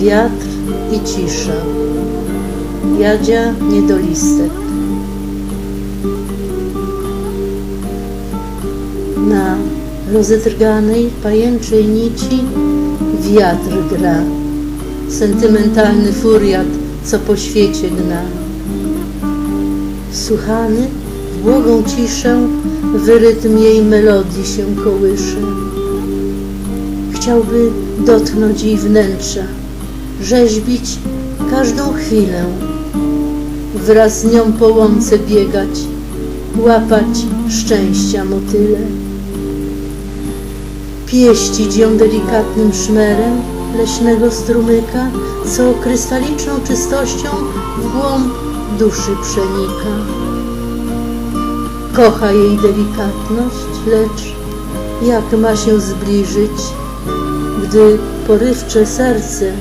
wiatr i cisza. Jadzia niedolistek. Na rozedrganej pajęczej nici wiatr gra. Sentymentalny furiat, co po świecie gna. Słuchany w błogą ciszę w rytm jej melodii się kołysze. Chciałby dotknąć jej wnętrza, rzeźbić każdą chwilę, wraz z nią po łące biegać, łapać szczęścia motyle, pieścić ją delikatnym szmerem leśnego strumyka, co krystaliczną czystością w głąb duszy przenika. Kocha jej delikatność, lecz jak ma się zbliżyć, gdy porywcze serce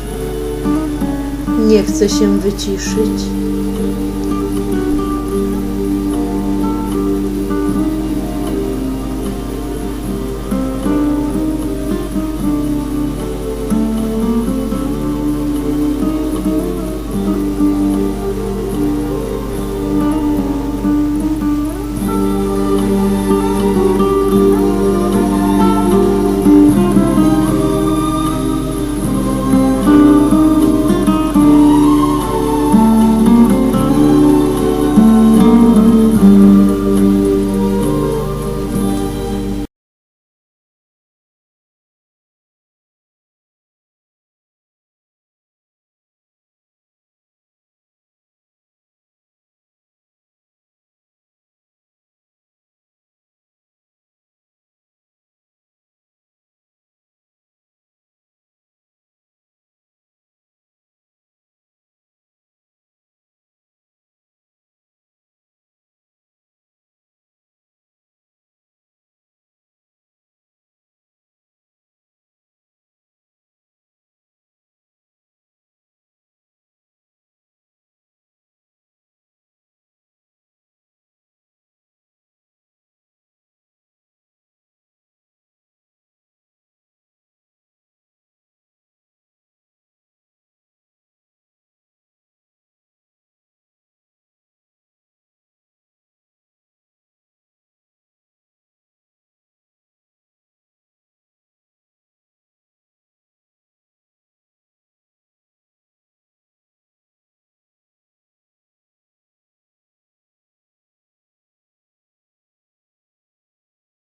nie chce się wyciszyć.